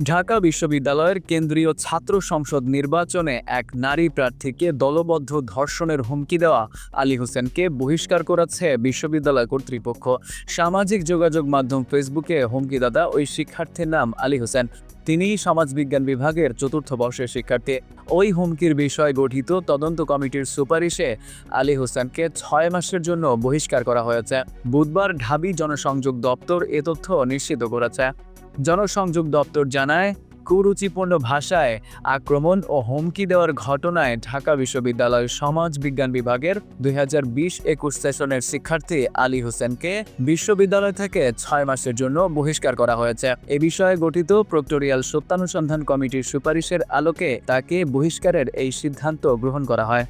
ঢাকা বিশ্ববিদ্যালয়ের কেন্দ্রীয় ছাত্র সংসদ নির্বাচনে এক নারী প্রার্থীকে দলবদ্ধ ধর্ষণের হুমকি দেওয়া আলী হোসেনকে বহিষ্কার করেছে বিশ্ববিদ্যালয় কর্তৃপক্ষ। সামাজিক যোগাযোগ মাধ্যম ফেসবুকে হুমকিদাতা ওই শিক্ষার্থীর নাম আলী হোসেন। তিনি সমাজবিজ্ঞান বিভাগের চতুর্থ বর্ষের শিক্ষার্থী। ওই হুমকির বিষয় গঠিত তদন্ত কমিটির সুপারিশে আলী হোসেনকে ছয় মাসের জন্য বহিষ্কার করা হয়েছে। বুধবার ঢাবি জনসংযোগ দপ্তর এ তথ্য নিশ্চিত করেছে। জনসংযোগ দপ্তর জানায়, কুরুচিপূর্ণ ভাষায় আক্রমণ ও হুমকি দেওয়ার ঘটনায় ঢাকা বিশ্ববিদ্যালয় সমাজ বিজ্ঞান বিভাগের দুই হাজার বিশ একুশ সেশনের শিক্ষার্থী আলী হোসেনকে বিশ্ববিদ্যালয় থেকে ছয় মাসের জন্য বহিষ্কার করা হয়েছে। এ বিষয়ে গঠিত প্রক্টোরিয়াল সত্যানুসন্ধান কমিটির সুপারিশের আলোকে তাকে বহিষ্কারের এই সিদ্ধান্ত গ্রহণ করা হয়।